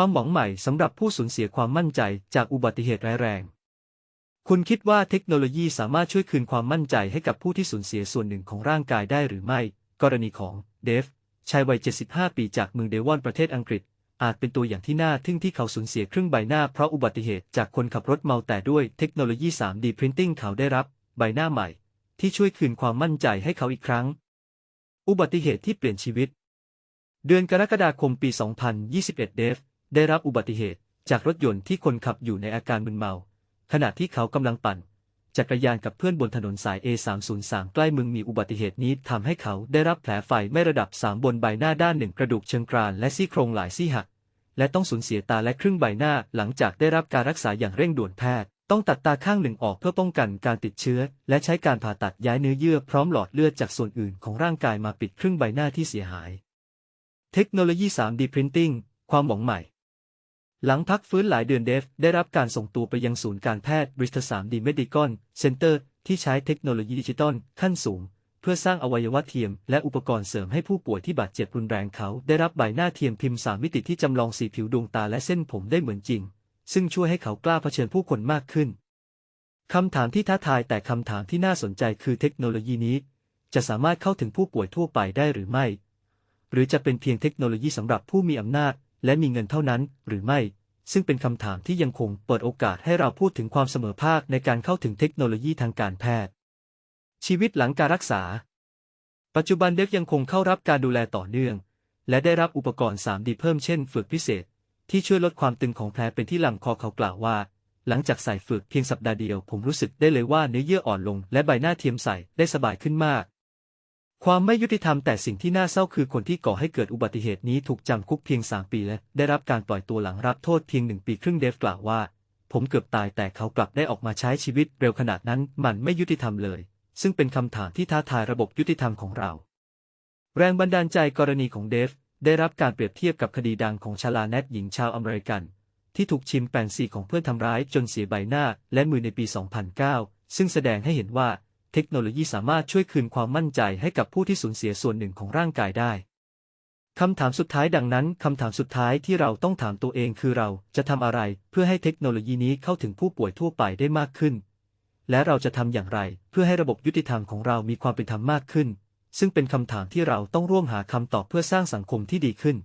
ความหวังใหม่สำหรับผู้สูญเสียความมั่นใจจากอุบัติเหตุร้ายแรง คุณคิดว่าเทคโนโลยีสามารถช่วยคืนความมั่นใจให้กับผู้ที่สูญเสียส่วนหนึ่งของร่างกายได้หรือไม่ กรณีของเดฟชายวัย 75 ปีจากเมืองเดวอนประเทศอังกฤษ อาจเป็นตัวอย่างที่น่าทึ่งที่เขาสูญเสียครึ่งใบหน้าเพราะอุบัติเหตุจากคนขับรถเมาแต่ด้วยเทคโนโลยี 3D Printing เขาได้รับ ใบหน้าใหม่ ที่ช่วยคืนความมั่นใจให้เขาอีกครั้ง อุบัติเหตุที่เปลี่ยนชีวิต เดือนกรกฎาคมปี 2021 เดฟ ได้รับอุบัติเหตุจากรถยนต์ที่คนขับอยู่ในอาการมึนเมา ขณะที่เขากำลังปั่น จักรยานกับเพื่อนบนถนนสาย A303 ใกล้เมืองมีอุบัติเหตุนี้ทำให้เขาได้รับแผลไฟไม่ระดับ 3 บนใบหน้าด้านหนึ่งกระดูกเชิงกรานและซี่โครงหลายซี่หัก และต้องสูญเสียตาและครึ่งใบหน้าหลังจากได้รับการรักษาอย่างเร่งด่วนแพทย์ต้องตัดตาข้างหนึ่งออกเพื่อป้องกันการติดเชื้อ และใช้การผ่าตัดย้ายเนื้อเยื่อพร้อมหลอดเลือดจากส่วนอื่นของร่างกายมาปิดครึ่งใบหน้าที่เสียหาย เทคโนโลยี 3D Printing ความหวังใหม่ หลังพักฟื้นหลายเดือนเดฟได้รับการส่งตัวไปยังศูนย์การแพทย์ Bristol 3D Medical Center ที่ใช้เทคโนโลยีดิจิตอลขั้นสูง เพื่อสร้างอวัยวะเทียม และอุปกรณ์เสริมให้ผู้ป่วยที่บาดเจ็บรุนแรงเขาได้รับใบหน้าเทียมพิมพ์3มิติที่จำลองสีผิวดวงตาและเส้นผมได้เหมือนจริง ซึ่งช่วยให้เขากล้าเผชิญผู้คนมากขึ้นคำถามที่ท้าทายแต่คำถามที่น่าสนใจคือเทคโนโลยีนี้ จะสามารถเข้าถึงผู้ป่วยทั่วไปได้หรือไม่ หรือจะเป็นเพียงเทคโนโลยีสำหรับผู้มีอำนาจ และมีเงินเท่านั้นหรือไม่ ซึ่งเป็นคำถามที่ยังคงเปิดโอกาสให้เราพูดถึงความเสมอภาคในการเข้าถึงเทคโนโลยีทางการแพทย์ ชีวิตหลังการรักษา ปัจจุบันเดฟยังคงเข้ารับการดูแลต่อเนื่อง และได้รับอุปกรณ์ 3D เพิ่มเช่นฝึกพิเศษ ที่ช่วยลดความตึงของแผลเป็นที่ลำคอเขากล่าวว่า หลังจากใส่ฝึกเพียงสัปดาห์เดียวผมรู้สึกได้เลยว่าเนื้อเยื่ออ่อนลง และใบหน้าเทียมใสได้สบายขึ้นมาก ความไม่ยุติธรรมแต่สิ่งที่น่าเศร้าคือคนที่ก่อให้เกิดอุบัติเหตุนี้ถูกจำคุกเพียง3ปีและได้รับการปล่อยตัวหลังรับโทษเพียงหนึ่งปีครึ่งเดฟกล่าวว่า ผมเกือบตายแต่เขากลับได้ออกมาใช้ชีวิตเร็วขนาดนั้นมันไม่ยุติธรรมเลย ซึ่งเป็นคำถามที่ท้าทายระบบยุติธรรมของเรา แรงบันดาลใจกรณีของเดฟได้รับการเปรียบเทียบกับคดีดังของชาลาแนทหญิงชาวอเมริกัน ที่ถูกชิมแปนซีของเพื่อนทำร้ายจนเสียใบหน้าและมือในปี 2009 ซึ่งแสดงให้เห็นว่า ทคโนโลยีสามารถช่วยคืนความมั่นใจให้กับผู้ที่สูญเสียส่วนหนึ่งของร่างกายได้คำถามสุดท้ายดังนั้นคำถามสุดท้ายที่เราต้องถามตัวเองคือเราจะทำอะไรเพื่อให้เทคโนโลยีนี้เข้าถึงผู้ป่วยทั่วไปได้มากขึ้น และเราจะทำอย่างไรเพื่อให้ระบบยุติธรรมของเรามีความเป็นธรรมมากขึ้น ซึ่งเป็นคำถามที่เราต้องร่วมหาคำตอบเพื่อสร้างสังคมที่ดีขึ้น